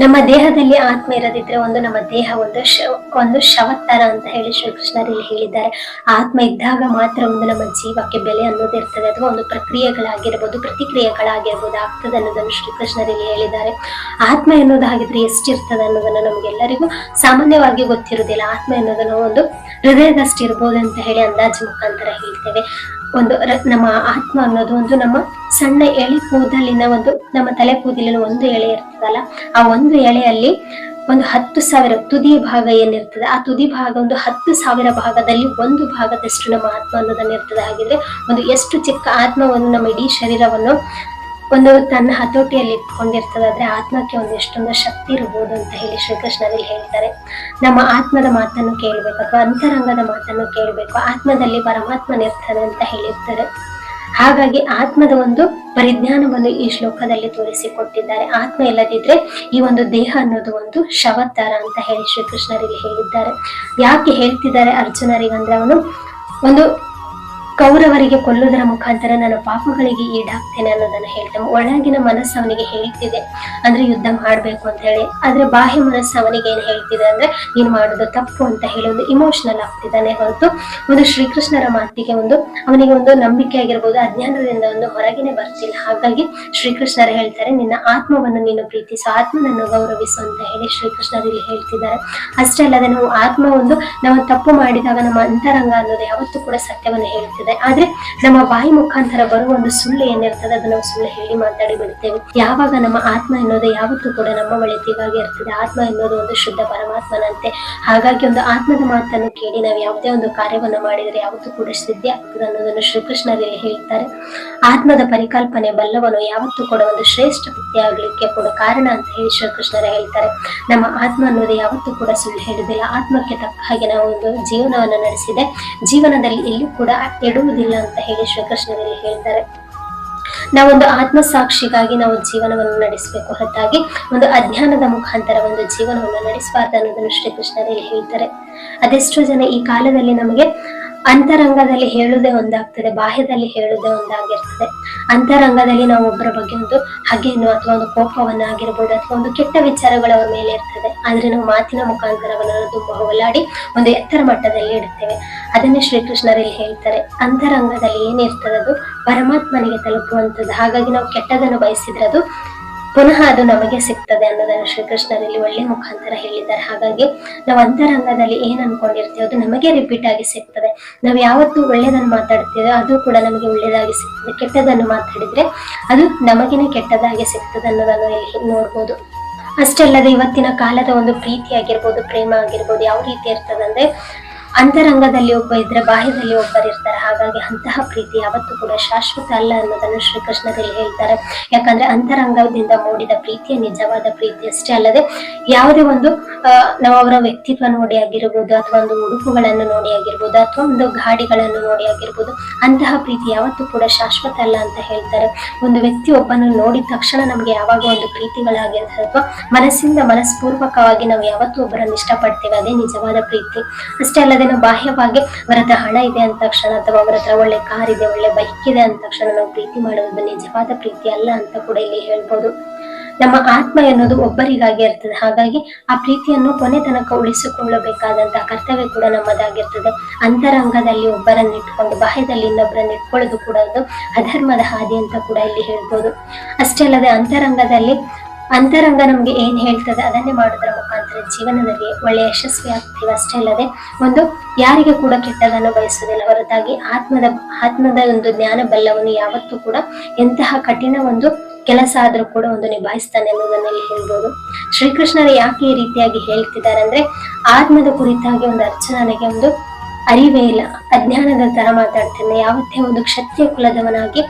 ನಮ್ಮ ದೇಹದಲ್ಲಿ ಆತ್ಮ ಇರದಿದ್ರೆ ಒಂದು ನಮ್ಮ ದೇಹ ಒಂದು ಶವ ಒಂದು ಶವತ್ತರ ಅಂತ ಹೇಳಿ ಶ್ರೀಕೃಷ್ಣರಲ್ಲಿ ಹೇಳಿದ್ದಾರೆ. ಆತ್ಮ ಇದ್ದಾಗ ಮಾತ್ರ ಒಂದು ನಮ್ಮ ಜೀವಕ್ಕೆ ಬೆಲೆ ಅನ್ನೋದು ಇರ್ತದೆ. ಅಥವಾ ಒಂದು ಪ್ರಕ್ರಿಯೆಗಳಾಗಿರ್ಬೋದು ಪ್ರತಿಕ್ರಿಯೆಗಳಾಗಿರ್ಬೋದು ಆಗ್ತದೆ ಅನ್ನೋದನ್ನು ಶ್ರೀಕೃಷ್ಣರಲ್ಲಿ ಹೇಳಿದ್ದಾರೆ. ಆತ್ಮ ಎನ್ನುವುದಾಗಿದ್ರೆ ಎಷ್ಟಿರ್ತದೆ ಅನ್ನೋದನ್ನು ನಮಗೆಲ್ಲರಿಗೂ ಸಾಮಾನ್ಯವಾಗಿ ಗೊತ್ತಿರುವುದಿಲ್ಲ. ಆತ್ಮ ಎನ್ನುವುದನ್ನು ಒಂದು ಹೃದಯದಷ್ಟು ಇರ್ಬೋದು ಅಂತ ಹೇಳಿ ಅಂದಾಜು ಮುಖಾಂತರ ಹೇಳ್ತೇವೆ. ಒಂದು ನಮ್ಮ ಆತ್ಮ ಅನ್ನೋದು ಒಂದು ನಮ್ಮ ಸಣ್ಣ ಎಳೆ ಕೂದಲಿನ ಒಂದು, ನಮ್ಮ ತಲೆ ಕೂದಲಿನ ಒಂದು ಎಳೆ ಇರ್ತದಲ್ಲ, ಆ ಒಂದು ಎಳೆಯಲ್ಲಿ ಒಂದು ಹತ್ತು ಸಾವಿರ ತುದಿ ಭಾಗ ಏನಿರ್ತದೆ, ಆ ತುದಿ ಭಾಗ ಒಂದು ಹತ್ತು ಸಾವಿರ ಭಾಗದಲ್ಲಿ ಒಂದು ಭಾಗದಷ್ಟು ನಮ್ಮ ಆತ್ಮ ಅನ್ನೋದನ್ನ ಇರ್ತದೆ. ಹಾಗಿದ್ರೆ ಒಂದು ಎಷ್ಟು ಚಿಕ್ಕ ಆತ್ಮವನ್ನು ನಮ್ಮ ಇಡೀ ಶರೀರವನ್ನು ಒಂದು ತನ್ನ ಹತೋಟಿಯಲ್ಲಿ ಇಟ್ಕೊಂಡಿರ್ತದಾದ್ರೆ ಆತ್ಮಕ್ಕೆ ಒಂದೆಷ್ಟೊಂದು ಶಕ್ತಿ ಇರಬಹುದು ಅಂತ ಹೇಳಿ ಶ್ರೀಕೃಷ್ಣರಲ್ಲಿ ಹೇಳ್ತಾರೆ ನಮ್ಮ ಆತ್ಮದ ಮಾತನ್ನು ಕೇಳಬೇಕು ಅಥವಾ ಅಂತರಂಗದ ಮಾತನ್ನು ಕೇಳಬೇಕು. ಆತ್ಮದಲ್ಲಿ ಪರಮಾತ್ಮನಿರ್ತಾನೆ ಅಂತ ಹೇಳಿರ್ತಾರೆ. ಹಾಗಾಗಿ ಆತ್ಮದ ಒಂದು ಪರಿಜ್ಞಾನವನ್ನು ಈ ಶ್ಲೋಕದಲ್ಲಿ ತೋರಿಸಿಕೊಟ್ಟಿದ್ದಾರೆ. ಆತ್ಮ ಇಲ್ಲದಿದ್ರೆ ಈ ಒಂದು ದೇಹ ಅನ್ನೋದು ಒಂದು ಶವತ್ತಾರ ಅಂತ ಹೇಳಿ ಶ್ರೀಕೃಷ್ಣರಿಗೆ ಹೇಳಿದ್ದಾರೆ. ಯಾಕೆ ಹೇಳ್ತಿದ್ದಾರೆ ಅರ್ಜುನರಿಗಂದ್ರೆ ಅವನು ಒಂದು ಕೌರವರಿಗೆ ಕೊಲ್ಲುವುದರ ಮುಖಾಂತರ ನಾನು ಪಾಪಗಳಿಗೆ ಈಡಾಗ್ತೇನೆ ಅನ್ನೋದನ್ನ ಹೇಳ್ತೇನೆ. ಒಳಗಿನ ಮನಸ್ಸು ಅವನಿಗೆ ಹೇಳ್ತಿದೆ. ಅಂದ್ರೆ ಯುದ್ಧ ಮಾಡ್ಬೇಕು ಅಂತ ಹೇಳಿ. ಆದ್ರೆ ಬಾಹ್ಯ ಮನಸ್ಸು ಅವನಿಗೆ ಏನ್ ಹೇಳ್ತಿದೆ ಅಂದ್ರೆ, ನೀನ್ ಮಾಡೋದು ತಪ್ಪು ಅಂತ ಹೇಳಿ ಒಂದು ಇಮೋಷನಲ್ ಆಗ್ತಿದ್ದಾನೆ ಹೊರತು ಒಂದು ಶ್ರೀಕೃಷ್ಣರ ಮಾತಿಗೆ ಒಂದು, ಅವನಿಗೆ ಒಂದು ನಂಬಿಕೆ ಆಗಿರ್ಬೋದು, ಅಜ್ಞಾನದಿಂದ ಒಂದು ಹೊರಗಿನೇ ಬರ್ತಿಲ್ಲ. ಹಾಗಾಗಿ ಶ್ರೀಕೃಷ್ಣರು ಹೇಳ್ತಾರೆ, ನಿನ್ನ ಆತ್ಮವನ್ನು ನೀನು ಪ್ರೀತಿಸು, ಆತ್ಮನನ್ನು ಗೌರವಿಸು ಅಂತ ಹೇಳಿ ಶ್ರೀಕೃಷ್ಣರು ಇಲ್ಲಿ ಹೇಳ್ತಿದ್ದಾರೆ. ಅಷ್ಟೇ ಅಲ್ಲದೆ ನಾವು ಆತ್ಮ ಒಂದು, ನಾವು ತಪ್ಪು ಮಾಡಿದಾಗ ನಮ್ಮ ಅಂತರಂಗ ಅನ್ನೋದು ಯಾವತ್ತೂ ಕೂಡ ಸತ್ಯವನ್ನು ಹೇಳ್ತಿದೆ ಆದ್ರೆ ನಮ್ಮ ಬಾಯಿ ಮುಖಾಂತರ ಬರುವ ಒಂದು ಸುಳ್ಳು ಏನಿರ್ತದೆ, ಅದನ್ನ ನಾವು ಸುಳ್ಳು ಹೇಳಿ ಮಾತಾಡಿ ಬಿಡ್ತೇವೆ. ಯಾವಾಗ ನಮ್ಮ ಆತ್ಮ ಎನ್ನುವುದು ಯಾವತ್ತೂ ಕೂಡ ನಮ್ಮ ಒಳಿತಿಗಾಗಿ ಇರ್ತದೆ. ಆತ್ಮ ಎನ್ನುವುದು ಒಂದು ಶುದ್ಧ ಪರಮಾತ್ಮನಂತೆ. ಹಾಗಾಗಿ ಒಂದು ಆತ್ಮದ ಮಾತನ್ನು ಕೇಳಿ ನಾವು ಯಾವುದೇ ಒಂದು ಕಾರ್ಯವನ್ನು ಮಾಡಿದರೆ ಯಾವತ್ತೂ ಕೂಡ ಸಿದ್ಧ ಆಗ್ತದೆ ಅನ್ನೋದನ್ನು ಶ್ರೀಕೃಷ್ಣರಲ್ಲಿ ಹೇಳ್ತಾರೆ. ಆತ್ಮದ ಪರಿಕಲ್ಪನೆ ಬಲ್ಲವನು ಯಾವತ್ತೂ ಕೂಡ ಒಂದು ಶ್ರೇಷ್ಠ ವ್ಯಕ್ತಿ ಆಗ್ಲಿಕ್ಕೆ ಕೂಡ ಕಾರಣ ಅಂತ ಹೇಳಿ ಶ್ರೀಕೃಷ್ಣರ ಹೇಳ್ತಾರೆ. ನಮ್ಮ ಆತ್ಮ ಅನ್ನೋದು ಯಾವತ್ತೂ ಕೂಡ ಸುಳ್ಳು ಹೇಳುದಿಲ್ಲ ಆತ್ಮಕ್ಕೆ ತಕ್ಕ ಹಾಗೆ ನಾವು ಒಂದು ಜೀವನವನ್ನು ನಡೆಸಿದೆ. ಜೀವನದಲ್ಲಿ ಎಲ್ಲೂ ಕೂಡ ಎಡುವುದಿಲ್ಲ ಅಂತ ಹೇಳಿ ಶ್ರೀಕೃಷ್ಣರಲ್ಲಿ ಹೇಳ್ತಾರೆ. ನಾವೊಂದು ಆತ್ಮ ಸಾಕ್ಷಿಗಾಗಿ ನಾವು ಜೀವನವನ್ನು ನಡೆಸಬೇಕು. ಹೊರತಾಗಿ ಒಂದು ಅಜ್ಞಾನದ ಮುಖಾಂತರ ಒಂದು ಜೀವನವನ್ನು ನಡೆಸಬಾರ್ದು ಅನ್ನೋದನ್ನು ಶ್ರೀಕೃಷ್ಣರಲ್ಲಿ ಹೇಳ್ತಾರೆ. ಅದೆಷ್ಟೋ ಜನ ಈ ಕಾಲದಲ್ಲಿ ನಮಗೆ ಅಂತರಂಗದಲ್ಲಿ ಹೇಳುವುದೇ ಒಂದಾಗ್ತದೆ, ಬಾಹ್ಯದಲ್ಲಿ ಹೇಳುವುದೇ ಒಂದಾಗಿರ್ತದೆ. ಅಂತರಂಗದಲ್ಲಿ ನಾವು ಒಬ್ಬರ ಬಗ್ಗೆ ಒಂದು ಹಗೆಯನ್ನು ಅಥವಾ ಒಂದು ಕೋಪವನ್ನ ಆಗಿರ್ಬೋದು ಅಥವಾ ಒಂದು ಕೆಟ್ಟ ವಿಚಾರಗಳು ಅವರ ಮೇಲೆ ಇರ್ತದೆ. ಆದ್ರೆ ನಾವು ಮಾತಿನ ಮುಖಾಂತರವನ್ನು ತುಂಬಾ ಹೋಲಾಡಿ ಒಂದು ಎತ್ತರ ಮಟ್ಟದಲ್ಲಿ ಇಡುತ್ತೇವೆ. ಅದನ್ನೇ ಶ್ರೀಕೃಷ್ಣರಲ್ಲಿ ಹೇಳ್ತಾರೆ. ಅಂತರಂಗದಲ್ಲಿ ಏನಿರ್ತದೆ ಅದು ಪರಮಾತ್ಮನಿಗೆ ತಲುಪುವಂಥದ್ದು. ಹಾಗಾಗಿ ನಾವು ಕೆಟ್ಟದನ್ನು ಬಯಸಿದ್ರೆ ಅದು ಪುನಃ ಅದು ನಮಗೆ ಸಿಗ್ತದೆ ಅನ್ನೋದನ್ನು ಶ್ರೀಕೃಷ್ಣರಲ್ಲಿ ಒಳ್ಳೆ ಮುಖಾಂತರ ಹೇಳಿದ್ದಾರೆ. ಹಾಗಾಗಿ ನಾವು ಅಂತರಂಗದಲ್ಲಿ ಏನ್ ಅನ್ಕೊಂಡಿರ್ತೀವಿ ಅದು ನಮಗೆ ರಿಪೀಟ್ ಆಗಿ ಸಿಗ್ತದೆ. ನಾವು ಯಾವತ್ತು ಒಳ್ಳೇದನ್ನು ಮಾತಾಡ್ತೀವೋ ಅದು ಕೂಡ ನಮಗೆ ಒಳ್ಳೇದಾಗಿ ಸಿಗ್ತದೆ. ಕೆಟ್ಟದನ್ನು ಮಾತಾಡಿದ್ರೆ ಅದು ನಮಗೇನೆ ಕೆಟ್ಟದಾಗಿ ಸಿಗ್ತದೆ ಅನ್ನೋದನ್ನು ಇಲ್ಲಿ ನೋಡ್ಬೋದು. ಅಷ್ಟೇ ಅಲ್ಲದೆ ಇವತ್ತಿನ ಕಾಲದ ಒಂದು ಪ್ರೀತಿ ಆಗಿರ್ಬೋದು, ಪ್ರೇಮ ಆಗಿರ್ಬೋದು, ಯಾವ ರೀತಿ ಇರ್ತದಂದ್ರೆ ಅಂತರಂಗದಲ್ಲಿ ಒಬ್ಬ ಇದ್ರೆ ಬಾಹ್ಯದಲ್ಲಿ ಒಬ್ಬರು ಇರ್ತಾರೆ. ಹಾಗಾಗಿ ಅಂತಹ ಪ್ರೀತಿ ಯಾವತ್ತೂ ಕೂಡ ಶಾಶ್ವತ ಅಲ್ಲ ಅನ್ನೋದನ್ನು ಶ್ರೀಕೃಷ್ಣದಲ್ಲಿ ಹೇಳ್ತಾರೆ. ಯಾಕಂದ್ರೆ ಅಂತರಂಗದಿಂದ ಮೂಡಿದ ಪ್ರೀತಿಯ ನಿಜವಾದ ಪ್ರೀತಿ ಅಷ್ಟೇ ಅಲ್ಲದೆ ಯಾವುದೇ ಒಂದು ನಾವು ಅವರ ವ್ಯಕ್ತಿತ್ವ ನೋಡಿ ಆಗಿರ್ಬೋದು ಅಥವಾ ಒಂದು ಉಡುಪುಗಳನ್ನು ನೋಡಿ ಆಗಿರ್ಬೋದು ಅಥವಾ ಒಂದು ಗಾಡಿಗಳನ್ನು ನೋಡಿ ಆಗಿರ್ಬೋದು, ಅಂತಹ ಪ್ರೀತಿ ಯಾವತ್ತೂ ಕೂಡ ಶಾಶ್ವತ ಅಲ್ಲ ಅಂತ ಹೇಳ್ತಾರೆ. ಒಂದು ವ್ಯಕ್ತಿ ಒಬ್ಬನನ್ನು ನೋಡಿದ ತಕ್ಷಣ ನಮ್ಗೆ ಯಾವಾಗ ಒಂದು ಪ್ರೀತಿಗಳಾಗಿರ್ತದೆ ಅಥವಾ ಮನಸ್ಸಿಂದ ಮನಸ್ಪೂರ್ವಕವಾಗಿ ನಾವು ಯಾವತ್ತೂ ಒಬ್ಬರನ್ನು ಇಷ್ಟಪಡ್ತೇವೆ. ಅದೇ ನಿಜವಾದ ಪ್ರೀತಿ. ಅಷ್ಟೇ ಅಲ್ಲದೆ ನಾವು ಬಾಹ್ಯವಾಗಿ ಅವರ ಹತ್ರ ಹಣ ಇದೆ ಅಂದ ತಕ್ಷಣ ಅಥವಾ ಅವರ ಹತ್ರ ಒಳ್ಳೆ ಕಾರ್ ಇದೆ, ಒಳ್ಳೆ ಬೈಕ್ ಇದೆ ಅಂದ ತಕ್ಷಣ ನಾವು ಪ್ರೀತಿ ಮಾಡೋದು ನಿಜವಾದ ಪ್ರೀತಿ ಅಲ್ಲ ಅಂತ ಕೂಡ ಇಲ್ಲಿ ಹೇಳ್ಬೋದು. ನಮ್ಮ ಆತ್ಮ ಎನ್ನುವುದು ಒಬ್ಬರಿಗಾಗಿ ಇರ್ತದೆ. ಹಾಗಾಗಿ ಆ ಪ್ರೀತಿಯನ್ನು ಕೊನೆ ತನಕ ಉಳಿಸಿಕೊಳ್ಳಬೇಕಾದಂತಹ ಕರ್ತವ್ಯ ಕೂಡ ನಮ್ಮದಾಗಿರ್ತದೆ. ಅಂತರಂಗದಲ್ಲಿ ಒಬ್ಬರನ್ನು ಇಟ್ಕೊಂಡು ಬಾಹ್ಯದಲ್ಲಿ ಇನ್ನೊಬ್ಬರನ್ನು ಇಟ್ಕೊಳ್ಳೋದು ಕೂಡ ಅದು ಅಧರ್ಮದ ಹಾದಿ ಅಂತ ಕೂಡ ಇಲ್ಲಿ ಹೇಳ್ಬೋದು. ಅಷ್ಟೇ ಅಲ್ಲದೆ ಅಂತರಂಗದಲ್ಲಿ ಅಂತರಂಗ ನಮ್ಗೆ ಏನ್ ಹೇಳ್ತದೆ ಅದನ್ನೇ ಮಾಡೋದ್ರ ಮುಖಾಂತರ ಜೀವನದಲ್ಲಿ ಒಳ್ಳೆ ಯಶಸ್ವಿ ಆಗ್ತೀವಿ ಅಷ್ಟೇ ಅಲ್ಲದೆ ಒಂದು ಯಾರಿಗೆ ಕೂಡ ಕೆಟ್ಟದನ್ನು ಬಯಸುವುದಿಲ್ಲ. ಹೊರತಾಗಿ ಆತ್ಮದ ಆತ್ಮದ ಒಂದು ಜ್ಞಾನ ಬಲ್ಲವನ್ನು ಯಾವತ್ತೂ ಕೂಡ ಎಂತಹ ಕಠಿಣ ಒಂದು ಕೆಲಸ ಆದ್ರೂ ಕೂಡ ಒಂದು ನಿಭಾಯಿಸ್ತಾನೆ ಅನ್ನೋದನ್ನ ಇಲ್ಲಿ ಹೇಳ್ಬೋದು. ಶ್ರೀಕೃಷ್ಣರು ಯಾಕೆ ಈ ರೀತಿಯಾಗಿ ಹೇಳ್ತಿದ್ದಾರೆ ಅಂದ್ರೆ ಆತ್ಮದ ಕುರಿತಾಗಿ ಒಂದು ಅರ್ಚನನಿಗೆ ಒಂದು ಅರಿವೇ ಇಲ್ಲ. ಅಜ್ಞಾನದ ತರ ಮಾತಾಡ್ತೇನೆ ಯಾವತ್ತೇ ಒಂದು ಕ್ಷತ್ರಿಯ ಕುಲದವನಾಗಿ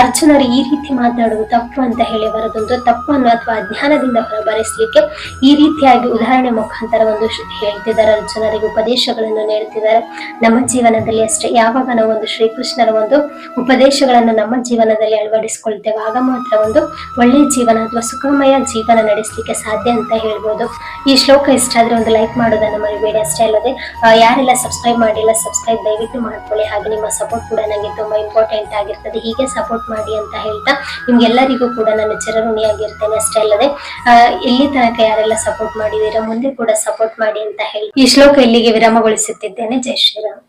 ಅರ್ಜುನರು ಈ ರೀತಿ ಮಾತಾಡುವುದು ತಪ್ಪು ಅಂತ ಹೇಳಿ ಬರೋದೊಂದು ತಪ್ಪನ್ನು ಅಥವಾ ಅಜ್ಞಾನದಿಂದ ಹೊರಬರಿಸಲಿಕ್ಕೆ ಈ ರೀತಿಯಾಗಿ ಉದಾಹರಣೆ ಮುಖಾಂತರ ಒಂದು ಹೇಳ್ತಿದ್ದಾರೆ. ಅರ್ಜುನರಿಗೆ ಉಪದೇಶಗಳನ್ನು ನೀಡ್ತಿದ್ದಾರೆ ನಮ್ಮ ಜೀವನದಲ್ಲಿ ಅಷ್ಟೇ. ಯಾವಾಗ ನಾವು ಒಂದು ಶ್ರೀಕೃಷ್ಣರ ಒಂದು ಉಪದೇಶಗಳನ್ನು ನಮ್ಮ ಜೀವನದಲ್ಲಿ ಅಳವಡಿಸಿಕೊಳ್ತೇವೆ, ಆಗ ಮಾತ್ರ ಒಂದು ಒಳ್ಳೆಯ ಜೀವನ ಅಥವಾ ಸುಖಮಯ ಜೀವನ ನಡೆಸಲಿಕ್ಕೆ ಸಾಧ್ಯ ಅಂತ ಹೇಳ್ಬೋದು. ಈ ಶ್ಲೋಕ ಇಷ್ಟ ಆದ್ರೆ ಒಂದು ಲೈಕ್ ಮಾಡೋದನ್ನ ಮರಿಬೇಡಿ. ಅಷ್ಟೇ ಅಲ್ಲದೆ ಯಾರೆಲ್ಲ ಸಬ್ಸ್ಕ್ರೈಬ್ ಮಾಡಿಲ್ಲ ಸಬ್ಸ್ಕ್ರೈಬ್ ದಯವಿಟ್ಟು ಮಾಡ್ಕೊಳ್ಳಿ. ಹಾಗೆ ನಿಮ್ಮ ಸಪೋರ್ಟ್ ಕೂಡ ನನಗೆ ತುಂಬಾ ಇಂಪಾರ್ಟೆಂಟ್ ಆಗಿರ್ತದೆ. ಹೀಗೆ ಸಪೋರ್ಟ್ ಮಾಡಿ ಅಂತ ಹೇಳ್ತಾ ನಿಮ್ಗೆಲ್ಲರಿಗೂ ಕೂಡ ನಾನು ಚಿರಋಣಿಯಾಗಿರ್ತೇನೆ ಅಷ್ಟೇ ಅಲ್ಲದೆ ಇಲ್ಲಿ ತನಕ ಯಾರೆಲ್ಲ ಸಪೋರ್ಟ್ ಮಾಡಿದೀರಾ ಮುಂದೆ ಕೂಡ ಸಪೋರ್ಟ್ ಮಾಡಿ ಅಂತ ಹೇಳಿ ಈ ಶ್ಲೋಕ ಇಲ್ಲಿಗೆ ವಿರಾಮಗೊಳಿಸುತ್ತಿದ್ದೇನೆ. ಜೈ ಶ್ರೀರಾಮ್.